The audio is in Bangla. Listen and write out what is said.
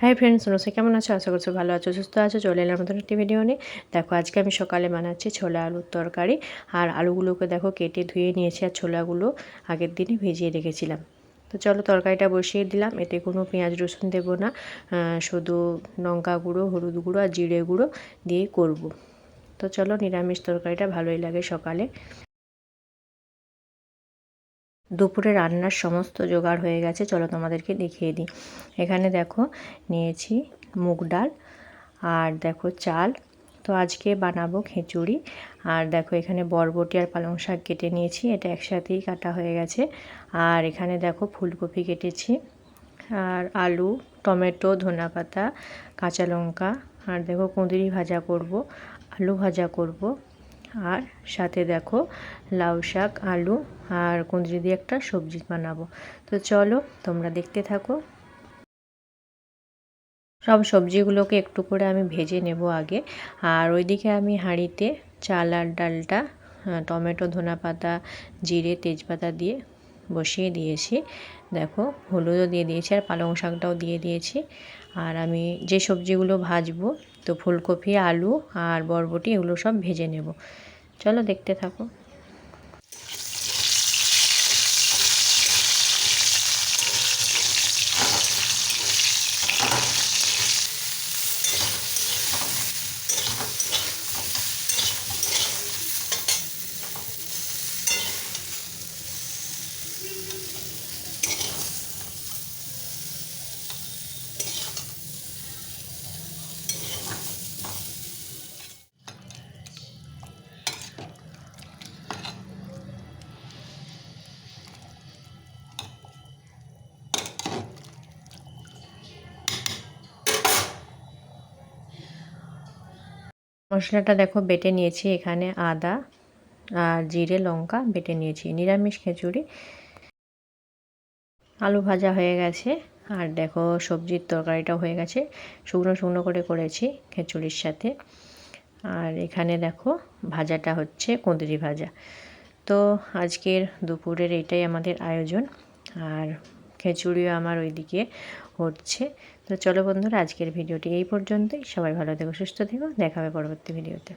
হাই ফ্রেন্ডস নমস্কার কেমন আছো? আশা করছ ভালো আছো, সুস্থ আছো, চলে এলাম নতুন একটি ভিডিও নিয়ে। দেখো, আজকে আমি সকালে বানাচ্ছি ছোলা আলুর তরকারি। আর আলুগুলোকে দেখো, কেটে ধুয়ে নিয়েছি আর ছোলাগুলো আগের দিনে ভিজিয়ে রেখেছিলাম। তো চলো, তরকারিটা বসিয়ে দিলাম। এতে কোনো পেঁয়াজ রসুন দেবো না। শুধু লঙ্কা গুঁড়ো, হলুদ গুঁড়ো আর জিরে গুঁড়ো দিয়েই করব। তো চলো, নিরামিষ তরকারিটা ভালোই লাগে সকালে। দুপুরে রান্নার সমস্ত জোগাড় হয়ে গেছে। চলো তোমাদেরকে দেখিয়ে দিই। এখানে দেখো, নিয়েছি মুগ ডাল আর দেখো চাল। তো আজকে বানাবো খিচুড়ি। আর দেখো, এখানে বরবটি আর পালং শাক কেটে নিয়েছি। এটা একসাথেই কাটা হয়ে গেছে। আর এখানে দেখো, ফুলকপি কেটেছি। আর আলু, টমেটো ধনা পাতা কাঁচা লঙ্কা আর দেখো, কুঁদরি ভাজা করব, আলু ভাজা করব। আর সাথে দেখো, লাউ শাক, আলু আর কুঁদরি দিয়ে একটা সবজি বানাবো। তো চলো তোমরা দেখতে থাকো। সব সবজিগুলোকে একটু করে আমি ভেজে নেব আগে। আর ওইদিকে আমি হাঁড়িতে চাল আর ডালটা টমেটো ধনা পাতা জিরে, তেজপাতা দিয়ে বসিয়ে দিয়েছি। দেখো, হলুদও দিয়ে দিয়েছি আর পালং শাকটাও দিয়ে দিয়েছি। আর আমি যে সবজিগুলো ভাজবো, তো ফুলকপি, আলু আর বরবটি, এগুলো সব ভেজে নেব। চলো দেখতে থাকো। মশলাটা দেখো বেটে নিয়েছি এখানে আদা আর জিরে, লঙ্কা বেটে নিয়েছি, নিরামিষ খিচুড়ি। আলু ভাজা হয়ে গেছে আর দেখো সবজির তরকারিটা হয়ে গেছে। শুকনো শুকনো করে করেছি খিচুড়ির সাথে। আর এখানে দেখো ভাজাটা হচ্ছে কুঁদরি ভাজা। তো আজকের দুপুরের এটাই আমাদের আয়োজন। আর খিচুড়িও আমার ওইদিকে হচ্ছে। তো চলো বন্ধুরা, আজকের ভিডিওটি এই পর্যন্তই। সবাই ভালো থেকো, সুস্থ থেকো। দেখা হবে পরবর্তী ভিডিওতে।